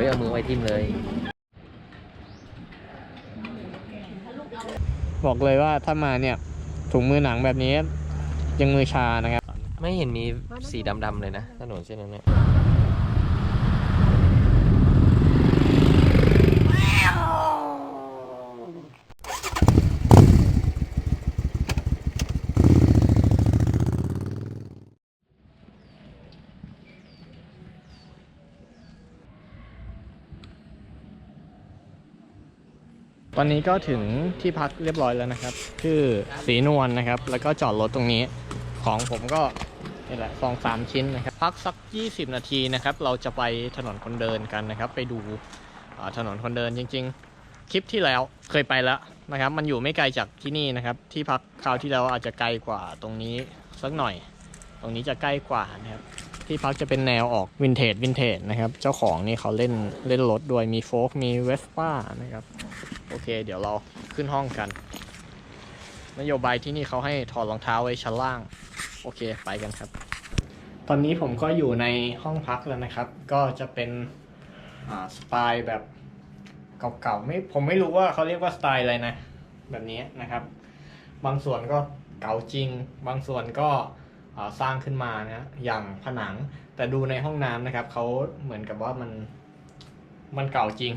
ฮ้ยเอามือไว้ทิ่มเลย บอกเลยว่าถ้ามาเนี่ย ถุงมือหนังแบบนี้ยังมือชานะครับ ไม่เห็นมีสีดำๆเลยนะถนนเส้นนั้นเนี่ย ตอ นนี้ก็ถึงที่พักเรียบร้อยแล้วนะครับชื่อสีนวลนะครับ แล้วก็จอดรถตรงนี้ ของผมก็นี่แหละสองสามชิ้นนะครับ พักสัก 20 นาทีนะครับ เราจะไปถนนคนเดินกันนะครับ ไปดูถนนคนเดินจริง ๆ คลิปที่แล้วเคยไปแล้วนะครับ มันอยู่ไม่ไกลจากที่นี่นะครับ ที่พักคราวที่แล้วอาจจะไกลกว่าตรงนี้สักหน่อย ตรงนี้จะใกล้กว่านะครับ ที่พักจะเป็นแนวออกวินเทจวินเทจนะครับ เจ้าของนี่เขาเล่นเล่นรถด้วยมีโฟกมีเวสป้านะครับ โอเค เดี๋ยวเราขึ้นห้องกัน นโยบายที่นี่เขาให้ถอดรองเท้าไว้ชั้นล่าง โอเคไปกันครับ ตอนนี้ผมก็อยู่ในห้องพักแล้วนะครับ ก็จะเป็นสไตล์แบบเก่าๆไม่ผมไม่รู้ว่าเขาเรียกว่าสไตล์อะไรนะ แบบนี้นะครับ บางส่วนก็เก่าจริง บางส่วนก็สร้างขึ้นมานะอย่างผนังแต่ดูในห้องน้ำนะครับเขาเหมือนกับว่ามันมันเก่าจริง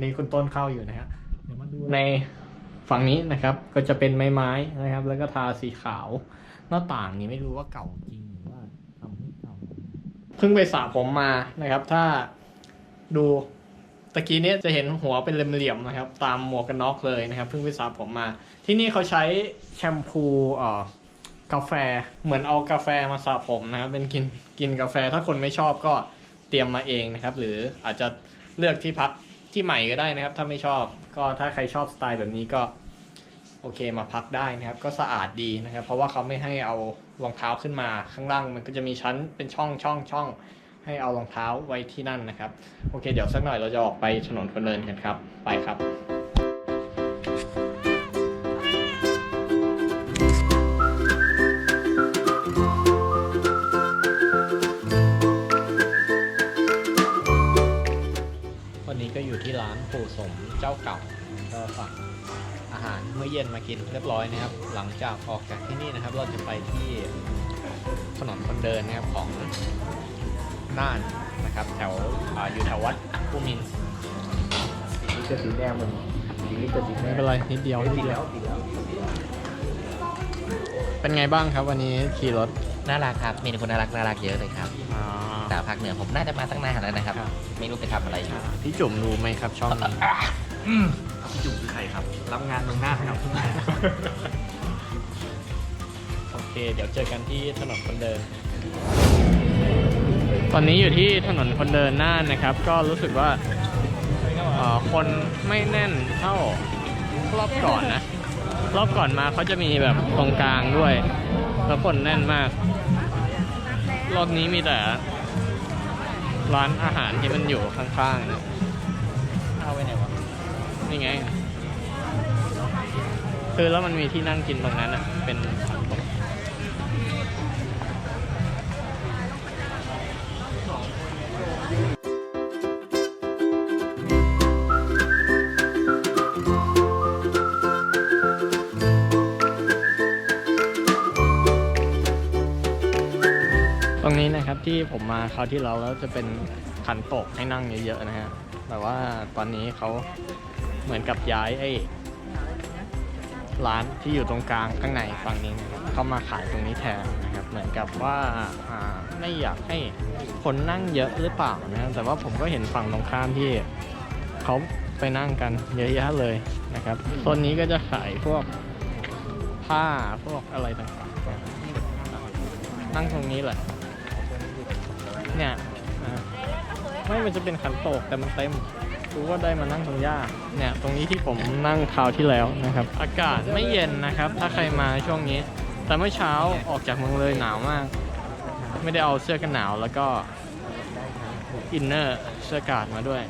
นี่คุณต้นเข้าอยู่นะฮะเดี๋ยวมาดูในฝั่งนี้นะครับ ก็จะเป็นไม้ไม้นะครับ แล้วก็ทาสีขาว หน้าต่างนี่ไม่รู้ว่าเก่าจริงหรือว่าทำให้เก่าเพิ่งไปสระผมมานะครับ ถ้าดูตะกี้นี้จะเห็นหัวเป็นเหลี่ยมๆนะครับ ตามหมวกกันน็อกเลยนะครับเพิ่งไปสระผมมา ที่นี่เขาใช้แชมพูเอ่อกาแฟเหมือนเอากาแฟมาสระผมนะครับ เป็นกินกินกาแฟถ้าคนไม่ชอบก็เตรียมมาเองนะครับ หรืออาจจะเลือกที่พัก ที่ใหม่ก็ได้นะครับ ถ้าไม่ชอบ ก็ถ้าใครชอบสไตล์แบบนี้ก็ โอเคมาพักได้นะครับ ก็สะอาดดีนะครับ เพราะว่าเขาไม่ให้เอารองเท้าขึ้นมาข้างล่าง มันก็จะมีชั้นเป็นช่องช่องช่องให้เอารองเท้าไว้ที่นั่นนะครับ โอเค เดี๋ยวสักหน่อยเราจะออกไปถนนคนเดินกันครับ ไปครับ สมเจ้าเก่าก็สั่งอาหารเมื่อเย็นมากินเรียบร้อยนะครับ หลังจากออกจากที่นี่นะครับ เราจะไปที่ถนนคนเดินนะครับของน่านนะครับแถวอาอยู่แถววัดภูมินทร์นี่จะสีแดงมันสีนี้จะสีแดไม่งเป็นไรนิดเดียวนิดสีเดีแล้ยววสีแล้วเป็นไงบ้างครับวันนี้ขี่รถน่ารักครับ มีคนน่ารักน่ารักเยอะเลยครับอ่าแต่ภาคเหนือผมน่าจะมาตั้งนานแล้วนะครับครับ ไม่รู้ไปทำอะไรอยู่พี่จุ่มรู้ไหมครับช่องนี้พี่จุ๋มคือใครครับ รับงานเมืองหน้าครับโอเค เดี๋ยวเจอกันที่ถนนคนเดิน ตอนนี้อยู่ที่ถนนคนเดินน่านนะครับ ก็รู้สึกว่าเอ่อคนไม่แน่นเท่ารอบก่อนนะ รอบก่อนมาเขาจะมีแบบตรงกลางด้วย แล้วคนแน่นมาก รอบนี้มีแต่ ร้านอาหารที่มันอยู่ข้างๆเนี่ยเอาไว้ไหนวะ นี่ไง คือแล้วมันมีที่นั่งกินตรงนั้นอะ เป็น ที่ผมมาคราวที่เราแล้วจะเป็นขันโตกให้นั่งเยอะๆนะฮะ แต่ว่าตอนนี้เขาเหมือนกับย้ายไอ้ร้านที่อยู่ตรงกลางข้างในฝั่งนี้นะครับเข้ามาขายตรงนี้แทนนะครับ เหมือนกับว่าไม่อยากให้คนนั่งเยอะหรือเปล่านะแต่ว่าผมก็เห็นฝั่งตรงข้ามที่เขาไปนั่งกันเยอะแยะเลยนะครับโซนนี้ก็จะขายพวกผ้าพวกอะไรต่างๆนั่งตรงนี้แหละ เนี่ยอ่าไม่มันจะเป็นขันโตกแต่มันเต็มรู้ว่าได้มานั่งตรงหญ้าเนี่ยตรงนี้ที่ผมนั่งคราวที่แล้วนะครับ อากาศไม่เย็นนะครับ ถ้าใครมาช่วงนี้ แต่เมื่อเช้าออกจากเมืองเลยหนาวมาก ไม่ได้เอาเสื้อกันหนาวแล้วก็อินเนอร์เสื้อกาดมาด้วย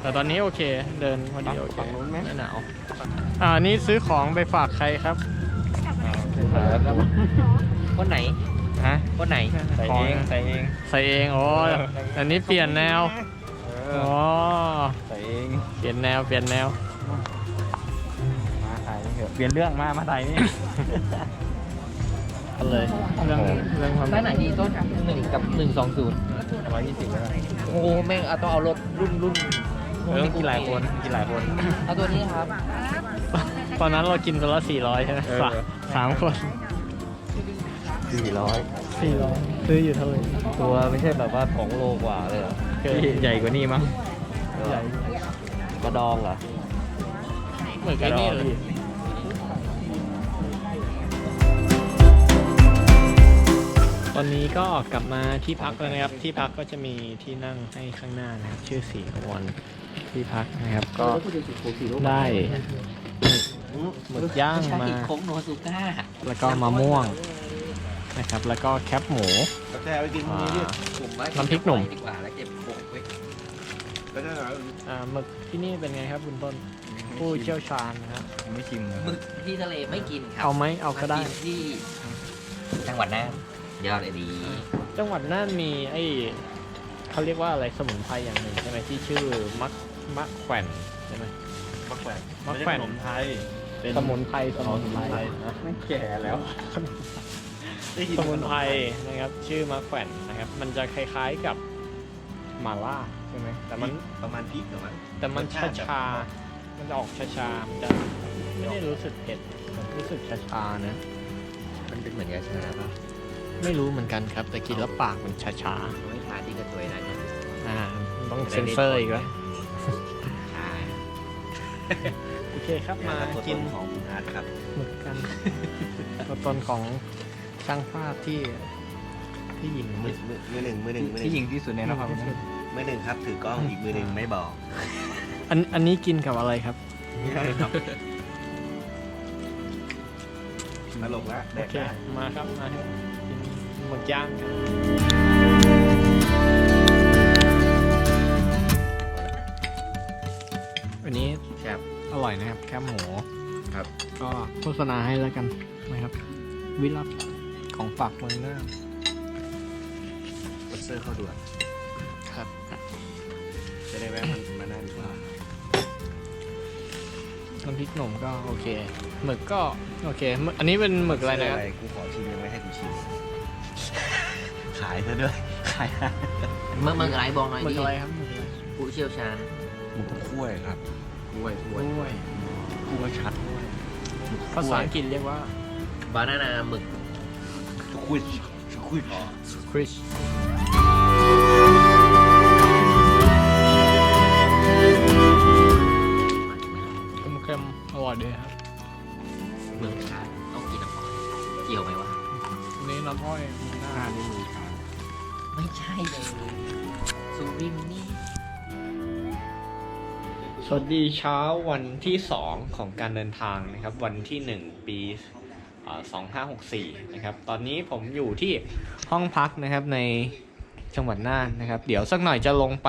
แต่ตอนนี้โอเคเดินพอดีโอเคไม่หนาวอ่านี่ซื้อของไปฝากใครครับ คนไหน ฮะคนไหนใส่เองใส่เองใส่เองโอ้อันนี้เปลี่ยนแนวอ๋อใส่เองเปลี่ยนแนวเปลี่ยนแนวมาถ่ายนี่เถอะเปลี่ยนเรื่องมามาถ่ายนี่กันเลยเรื่องเรื่องความด้านไหนดีต้นหนึ่งกับหนึ่งสองศูนย์ร้อยยี่สิบแล้วโอ้โหแม่งเอาต้องเอารถรุ่นรุ่นเออกินหลายคนกินหลายคนเอาตัวนี้ครับ ตอนนั้นเรากินตัวละสี่ร้อยใช่ไหมเออสามสามคน สี่ร้อยสี่ร้อยซื้ออยู่เท่าไหร่ตัวไม่ใช่แบบว่าของโลกว่าเลยเหรอเคยใหญ่กว่านี่มั้งใหญ่กระดองเหรอเหมือนกันนี่เลยตอนนี้ก็กลับมาที่พักแล้วนะครับ ที่พักก็จะมีที่นั่งให้ข้างหน้านะครับ ชื่อสีนวลที่พักนะครับ ก็ได้หมึกย่างใช่มาโค้งโนซูก้าแล้วก็มะม่วง นะครับ แล้วก็แคปหมูแช่ไปกินอ่า ผมว่าน้ำพริกหนุ่ม ดีกว่าแล้วเก็บโค้งไว้ก็ได้เหรออ่าหมึกที่นี่เป็นไงครับคุณต้นผู้เชี่ยวชาญนะครับไม่ชิมเลยหมึกที่ทะเลไม่กินครัเอาไหมเอาก็ได้มาที่จังหวัดน่านยอดเลยดีจังหวัดน่านมีไอ้เขาเรียกว่าอะไรสมุนไพรอย่างหนึ่งใช่ไหมที่ชื่อมักมักแขวนใช่ไหม มักแขวนมักแขวนขนมไทยเป็นสมุนไพรสมุนไพรนะไม่แก่แล้ว ได้ยินสมุนไพรนะครับ ชื่อมักแขวนนะครับ มันจะคล้ายๆกับหมาล่าใช่ไหมแต่มันประมาณพริกเหรอมั้งแต่มันรสชาชาติแบบชาๆมันจะออกชาชาๆมันจะไม่ได้รู้สึกเผ็ดมันรู้สึกชาชาๆนะ มันเป็นเหมือนยาชาป่ะไม่รู้เหมือนกันครับ แต่กินแล้วปากมันชาชาไม่ทานที่กระตัวยนะๆอ่าต้องเซ็นเซอร์อีกแล้วใช่โอเคครับมาตัวกินตของคุณอาร์ตครับหมึกกันตัวตนของ ช่างภาพที่ที่หญิงมือมือมือหนึ่งมือหนึ่งมือหนึ่ที่งหญิงที่สุดในนครพนมมือหนึ่งครับ ถือกล้องอีกมือหนึ่งไม่บอกอันอันนี้กินกับอะไรครับ ตลกแล้วโอเคมาครับ มาครับกินหมึกย่างครับอันนี้ครับอร่อยนะครับ แคบหมูครับ ก็โฆษณาให้แล้วกันนะครับ วิลัส ของฝากเมืองน่านบัตเตอร์เข้าด่วนครับ จะได้แวะมันมานั่นว่าน้ำพริกหนุ่มก็โอเค หมึกก็โอเคหมึกอันนี้เป็นหมึกอะไรนะครับ กูขอชิมยังไม่ให้กูชิม ขายซะด้วย ขายเมื่อเมื่อไรบอกหน่อยหมึกดิอะไรครับหมึกอะไรผู้เชี่ยวชาญหมูคุ้ยครับคุ้ยคุ้ยกล้วยคุ้ยชัดภาษาอังกฤษเรียกว่า บานานาหมึก คุ้ยคุ้ยพอคริสเค็มๆอร่อยดีครับเมืองชาญต้องกินน้ำอ้อยเกี่ยวไหมวะอันนี้น้ำอ้อยมีหน้าหน้านี่มือชาไม่ใช่เลยซูริมนี่สวัสดีเช้าวันที่ 2 ของการเดินทางนะครับ วันที่ 1 ปีอ่า 2564 นะครับ ตอนนี้ผมอยู่ที่ห้องพักนะครับในจังหวัดน่านนะครับ เดี๋ยวสักหน่อยจะลงไป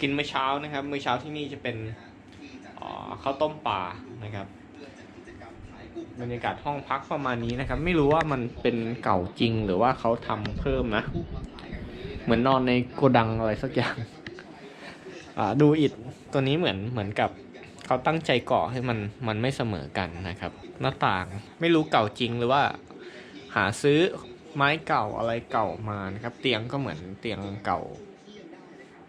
กินมื้อเช้านะครับมื้อเช้าที่นี่จะเป็นข้าวต้มปลานะครับบรรยากาศห้องพักประมาณนี้นะครับ ไม่รู้ว่ามันเป็นเก่าจริงหรือว่าเขาทำเพิ่มนะ เหมือนนอนในโกดังอะไรสักอย่างดูอิฐตัวนี้เหมือนเหมือนกับ เขาตั้งใจก่อให้มันมันไม่เสมอกันนะครับ หน้าต่างไม่รู้เก่าจริงหรือว่า หาซื้อไม้เก่าอะไรเก่ามานะครับ เตียงก็เหมือนเตียงเก่า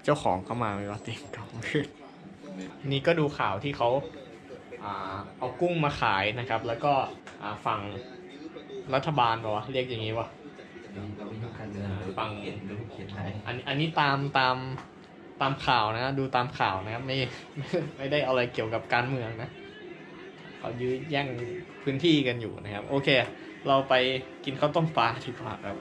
เจ้าของเขามาไม่ว่าเตียงเก่าขึ้นนี่ก็ดูข่าวที่เขาอเอากุ้งมาขายนะครับ แล้วก็ฝั่งรัฐบาลว่าเรียกอย่างนี้วะฟังอันนี้ตามตาม ตามข่าวนะ ดูตามข่าวนะครับไม่ไม่ได้อาอะไรเกี่ยวกับการเมืองนะเขายื้อแย่งพื้นที่กันอยู่นะครับ โอเค เราไปกินข้าวต้มปลาดีกว่าครับ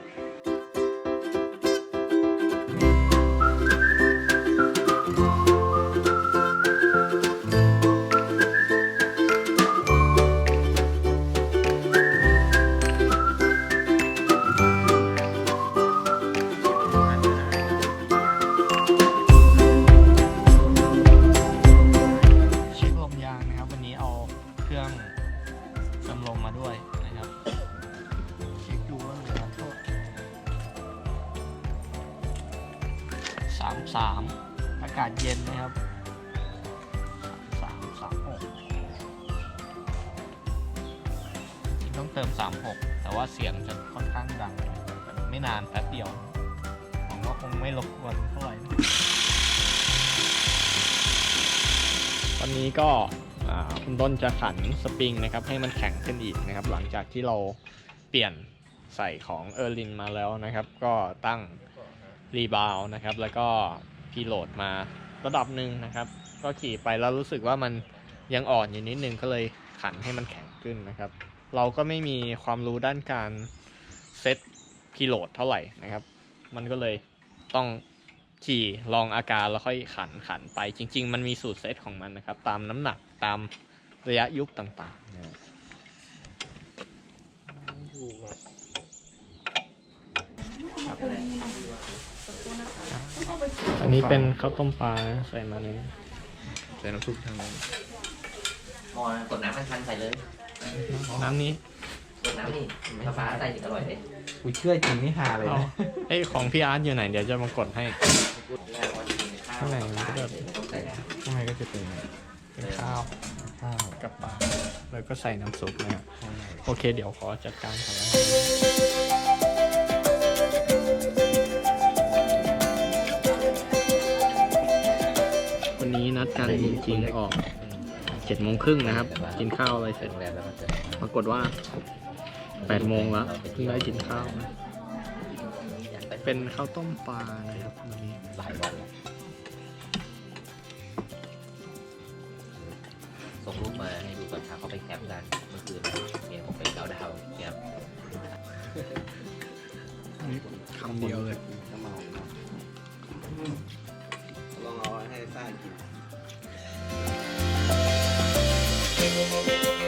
33 อากาศเย็นนะครับ 33 36 ต้องเติม 36 แต่ว่าเสียงจะค่อนข้างดัง ไม่นานแป๊บเดียวของก็คงไม่รบกวนเท่าไหร่วันนี้ก็คุณต้นจะขันสปริงนะครับ ให้มันแข็งขึ้นอีกนะครับ หลังจากที่เราเปลี่ยนใส่ของเออร์ลินมาแล้วนะครับ ก็ตั้ง รีบาวนะครับ แล้วก็พีโหลดมาระดับหนึ่งนะครับ ก็ขี่ไปแล้วรู้สึกว่ามันยังอ่อนอยู่นิดนึงก็เลยขันให้มันแข็งขึ้นนะครับ เราก็ไม่มีความรู้ด้านการเซตพีโหลดเท่าไหร่นะครับ มันก็เลยต้องขี่ลองอาการแล้วค่อยขันขันไป จริง ๆ มันมีสูตรเซตของมันนะครับ ตามน้ำหนักตามระยะยุคต่างๆนะครับ อันนี้เป็นข้าวต้มปลาใส่มาในใส่น้ำซุปทางนั้นมอกดน้ำมันทันใส่เลย น้ำนี้กดน้ำนี่ฟ้าฟ้าใส่ถึงอร่อยเลยกูเชื่อจริงนี่ฮาเลยเอานะไอยของพี่อาร์ตอยู่ไหนเดี๋ยวจะมากดให้ ข้าข้างในมันก็แบบ ต้องใส่ข้างในก็จะเป็นเป็นข้าวข้าวกับปลาแล้วก็ใส่น้ำซุปนะครับโอเคเดี๋ยวขอจัดการก่อนแล้ว นี้นัดกันจริงๆออกเจ็ดโมงครึ่งนะครับ กินข้าวอะไรเสร็จโรงแรมแล้วมันจะปรากฏว่าแปดโมงแล้วเพิ่งได้กินข้าวนะอยากไปเป็นข้าวต้มปลานะครับวันนี้หลายวันแล้วส่งรูปมาให้ดูก่อนครับเขาไปแคมป์กันเมื่อคืนเนี่ยผมไปเกาดาวแคมป์คำเดียวเลยน้ำเมาลองเอาให้ซ่ากิน น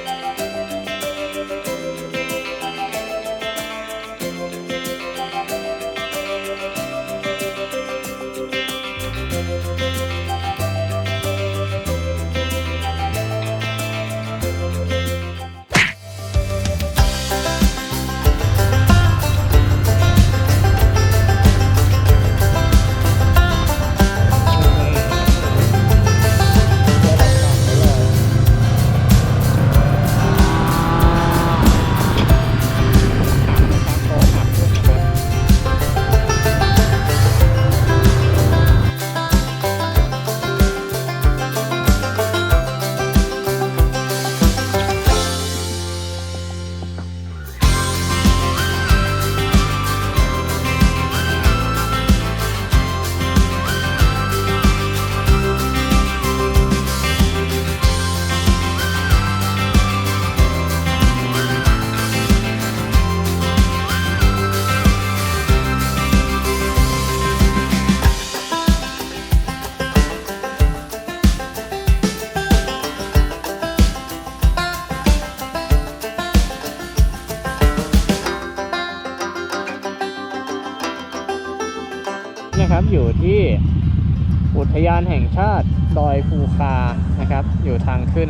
านแห่งชาติดอยภูคานะครับ อยู่ทางขึ้น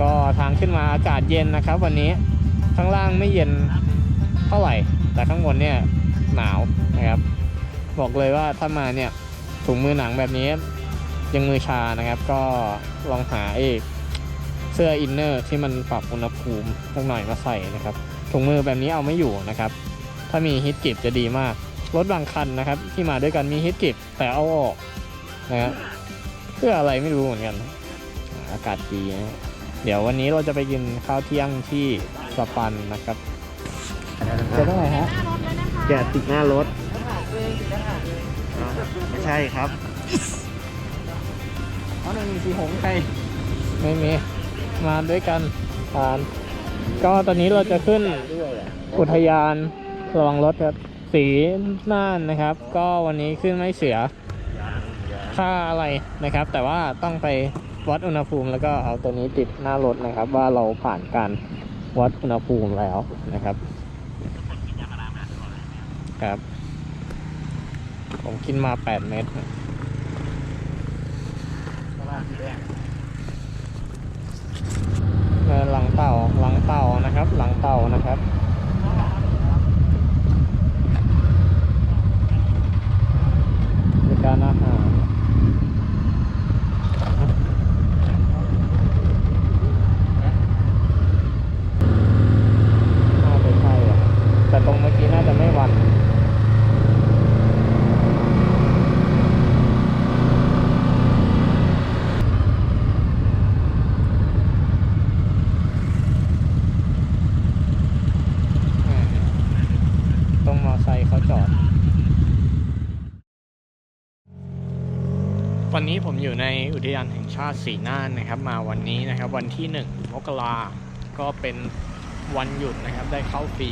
ก็ทางขึ้นมาอากาศเย็นนะครับ วันนี้ข้างล่างไม่เย็นเท่าไหร่ แต่ข้างบนเนี่ยหนาวนะครับ บอกเลยว่าถ้ามาเนี่ยถุงมือหนังแบบนี้ยังมือชานะครับ ก็ลองหาเอกเสื้ออินเนอร์ที่มันปรับอุณหภูมิสักหน่อยมาใส่นะครับถุงมือแบบนี้เอาไม่อยู่นะครับ ถ้ามีฮิตกิบจะดีมากรถบางคันนะครับ ที่มาด้วยกันมีฮิตกิบแต่เอาออก นะฮะเพื่ออะไรไม่รู้เหมือนกันอ่าอากาศดีนะเดี๋ยววันนี้เราจะไปกินข้าวเที่ยงที่สปันนะครับจะเท่าไหร่ฮะแกะติดหน้ารถไม่ใช่ครับอ๋อหนึ่งสี่หงใครไม่มีมาด้วยกันทาน ก็ตอนนี้เราจะขึ้นอุทยานระวังรถครับ สีน่านนะครับ ก็วันนี้ขึ้นไม่เสีย ค่าอะไรนะครับ แต่ว่าต้องไปวัดอุณหภูมิแล้วก็เอาตัวนี้ติดหน้ารถนะครับ ว่าเราผ่านการวัดอุณหภูมิแล้วนะครับครับ ผมกินมา 8 เม็ดหลังเต่าหลังเต่านะครับ หลังเต่านะครับบริการอาหาร แต่ตรงเมื่อกี้น่าจะไม่วันตรงมอไซค์เขาจอด วันนี้ผมอยู่ในอุทยานแห่งชาติสีน่านนะครับ มาวันนี้นะครับ วันที่ 1 มกราก็เป็นวันหยุดนะครับ ได้เข้าฟรี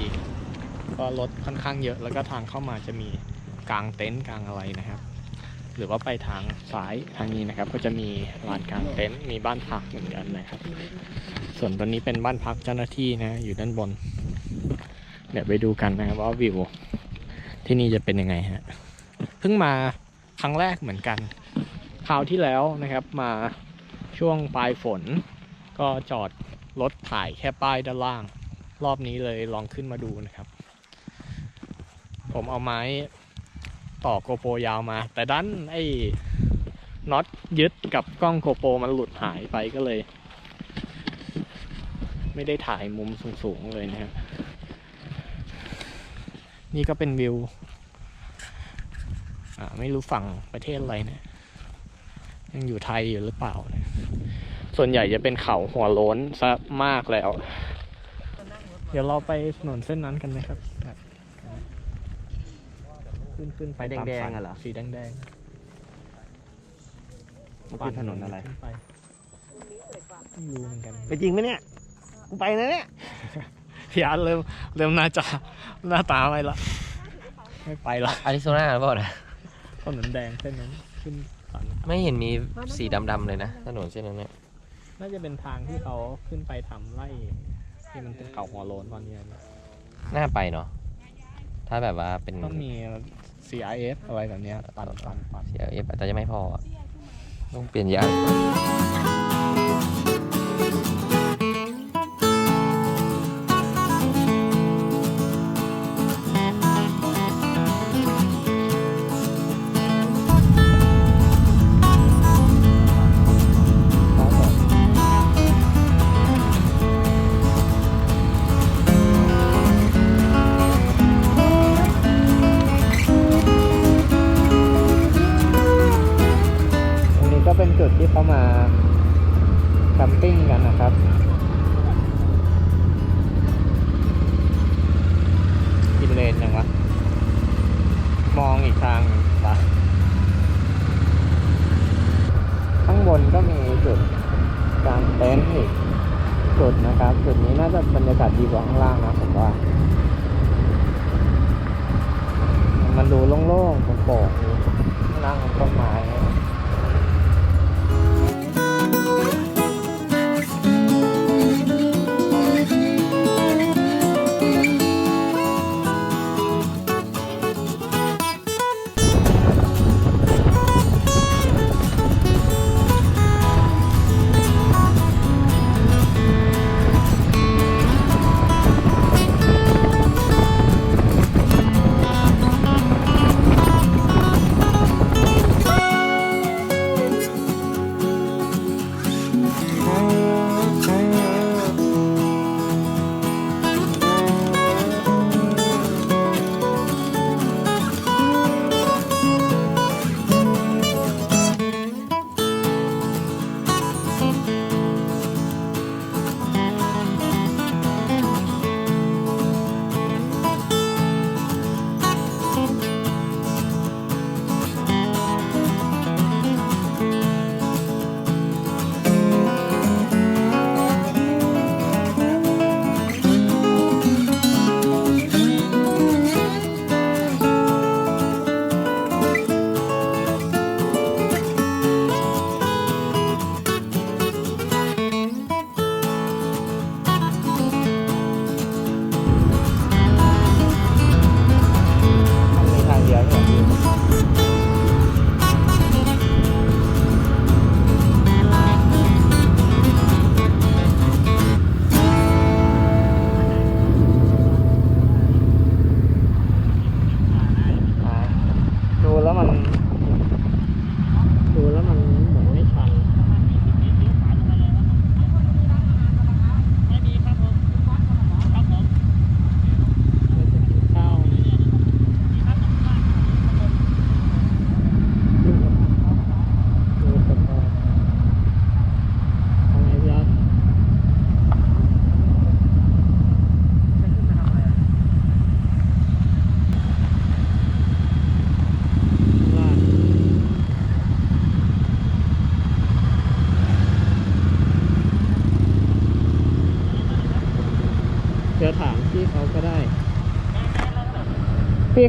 ก็รถค่อนข้างเยอะ แล้วก็ทางเข้ามาจะมีกางเต็นท์กางอะไรนะครับ หรือว่าไปทางซ้ายทางนี้นะครับ ก็จะมีลานกางเต็นท์มีบ้านพักเหมือนกันนะครับ ส่วนตอนนี้เป็นบ้านพักเจ้าหน้าที่นะอยู่ด้านบน เดี๋ยวไปดูกันนะครับว่าวิวที่นี่จะเป็นยังไงฮะเพิ่งมาครั้งแรกเหมือนกันคราวที่แล้วนะครับมาช่วงปลายฝน ก็จอดรถถ่ายแค่ป้ายด้านล่าง รอบนี้เลยลองขึ้นมาดูนะครับ ผมเอาไม้ต่อโกโปรยาวมา แต่ดันไอ้น็อตยึดกับกล้องโกโปรมันหลุดหายไปก็เลย ไม่ได้ถ่ายมุมสูงๆเลยนะครับ นี่ก็เป็นวิว อ่าไม่รู้ฝั่งประเทศอะไรนะ ยังอยู่ไทยอยู่หรือเปล่านะส่วนใหญ่จะเป็นเขาหัวโล้นซะมากแล้ว เดี๋ยวเราไปถนนเส้นนั้นกันนะครับครับ ขึ้นขึ้นไปไปแดงๆอะเหรอ สีแดงแดงมันคือถนนอะไร ขึ้ปไม่รู้เหมือนกันไปจริงไหมเนี่ย กูไปนะเนี่ย พี่อาร์ตเริ่มเริ่มน่าจะหน้าตาไม่ละไม่ไปละอาริโซนาหรือเปล่านะถนนแดงเส้นนั้นขึ้นสันไม่เห็นมีสีดำๆเลยนะถนนเส้นนั้นเนี่ยน่าจะเป็นทางที่เขาขึ้นไปทำไร่ที่มันเป็นเขาหัวโลนตอนนี้นะ น่าไปเนาะถ้าแบบว่าเป็นต้องมี C I F อะไรแบบเนี้ยปันปันปัน CRF อาจจะไม่พออะต้องเปลี่ยนยาง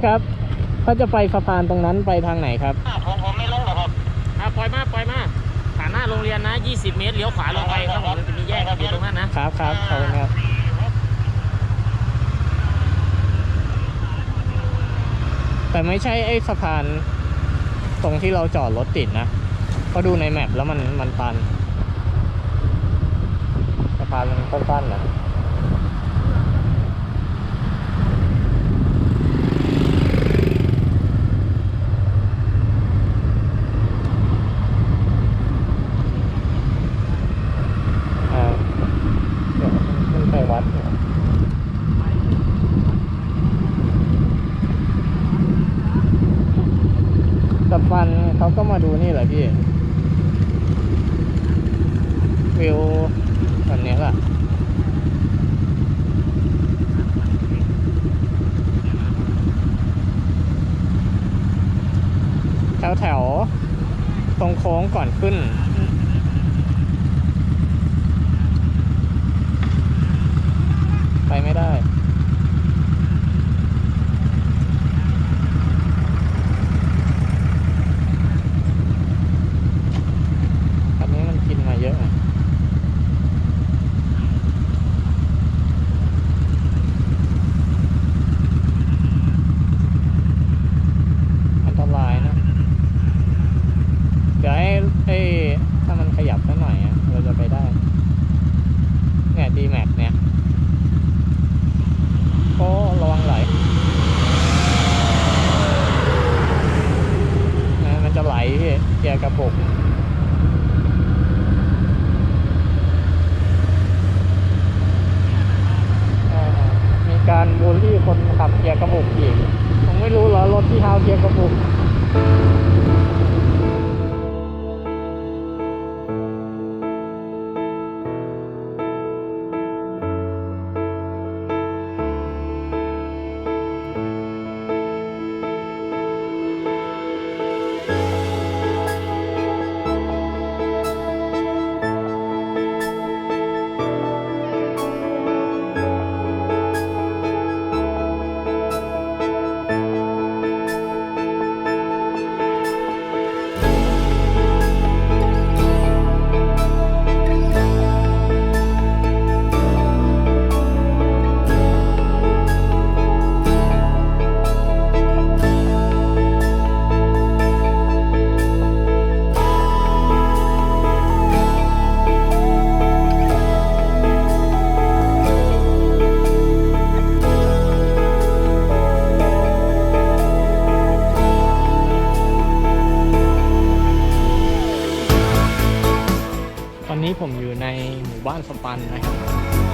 ครับถ้าจะไปสะพานตรงนั้นไปทางไหนครับผมผมไม่ลงหรอกครับอะปล่อยมาปล่อยมาผ่านหน้าโรงเรียนนะ 20 เมตรเลี้ยวขวาลงไปครับผมจะมีแยกอยู่ตรงนั้นนะครับครับขอบคุณครับแต่ไม่ใช่ไอ้สะพานตรงที่เราจอดรถติดนะเพราะดูในแมปแล้วมันมันตันสะพานมันสั้นๆนะอ่าเดี๋ยวขึ้นไปวัดเนี่ย กับฟันเขาก็มาดูนี่แหละพี่วิวแบบนี้แหละแถวแถวๆตรงโค้งก่อนขึ้นไปไม่ได้ อันนี้มันกินมาเยอะอะอันตรายนะ เดี๋ยวให้ให้ถ้ามันข ยับสักหน่อยเราจะไปได้เนี่ยดีแม็กเนี่ยโอ้ระวังไหลนะมันจะไหลพี่เกียร์กระปุกมีการบูลลี่คนขับเกียร์กระปุกอีกผมไม่รู้เหรอรถที่เท้าเกียร์กระปุก นี้ผมอยู่ในหมู่บ้านสปันนะครับ